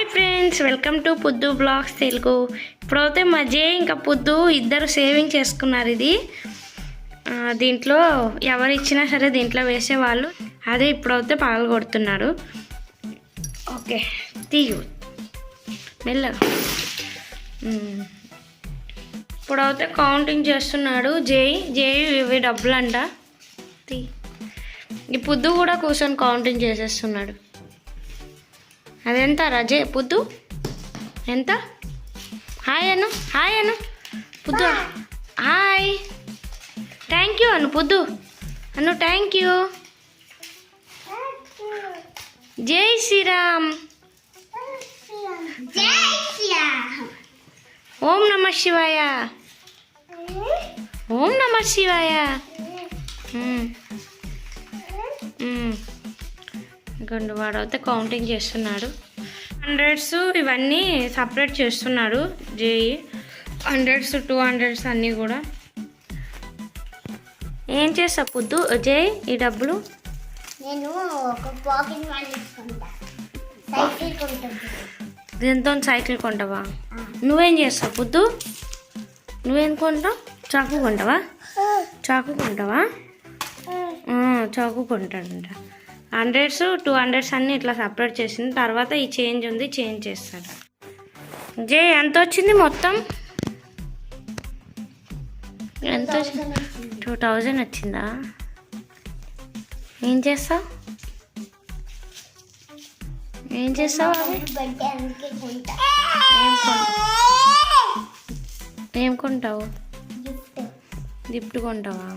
Hi friends welcome to పొద్దు blogs Telugu. ఇప్పుడైతే మా జే ఇంకా పొద్దు ఇద్దరు సేవింగ్ చేసుకున్నారు ఇది. దీంట్లో ఎవరు ఇచ్చినా సరే దీంట్లో వేసేవాళ్ళు. అదే ఇప్పుడైతే పగలు కొడుతున్నారు ఓకే తీయు. మెల్లగా. ఇప్పుడైతే కౌంటింగ్ చేస్తున్నాడు జేయి జేయి ఇవి డబ్బులు అంట తీ. ఈ పొద్దు కూడా కూర్చొని కౌంటింగ్ చేసేస్తున్నాడు. అదెంత రజే పొద్దు? ఎంత? Hi Anu hi Anu. పొద్దు హాయ్. థ్యాంక్ యూ అను పొద్దు. అను థ్యాంక్ యూ జై శ్రీరామ్. ఓం నమ శివాయ. ఓం నమ శివాయ. ఇంకొండు వాడు అయితే కౌంటింగ్ చేస్తున్నాడు. హండ్రెడ్స్ ఇవన్నీ సపరేట్ చేస్తున్నాడు జేఈ హండ్రెడ్స్ టూ హండ్రెడ్స్ అన్నీ కూడా. ఏం చేస్తా పొద్దు? జై ఈ డబ్బులు? నేను ఒక పాకెట్ మనీ తీసుకుంటా. సైకిల్ కొంటుంది దీంతో సైకిల్ కొంటావా? నువ్వేం చేస్తావు పొద్దు? నువ్వేం కొంటావు? చాకు కొంటావా? చాకు కొంటావా? చాకు కొంటాడంట. హండ్రెడ్స్ టూ హండ్రెడ్స్ అన్నీ ఇట్లా సపరేట్ చేసిన తర్వాత ఈ చేంజ్ ఉంది చేంజ్ చేస్తాడు. జే ఎంత వచ్చింది మొత్తం? ఎంత టూ థౌజండ్ వచ్చిందా. ఏం చేస్తావు? ఏం చేస్తావు ఏం కొంటావు? గిఫ్ట్ కొంటావా?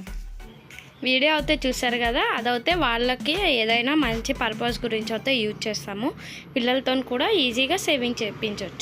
వీడియో అయితే చూసారు కదా అదైతే వాళ్ళకి ఏదైనా మంచి పర్పస్ గురించి అయితే యూజ్ చేస్తాము. పిల్లలతో కూడా ఈజీగా సేవింగ్ చేయించవచ్చు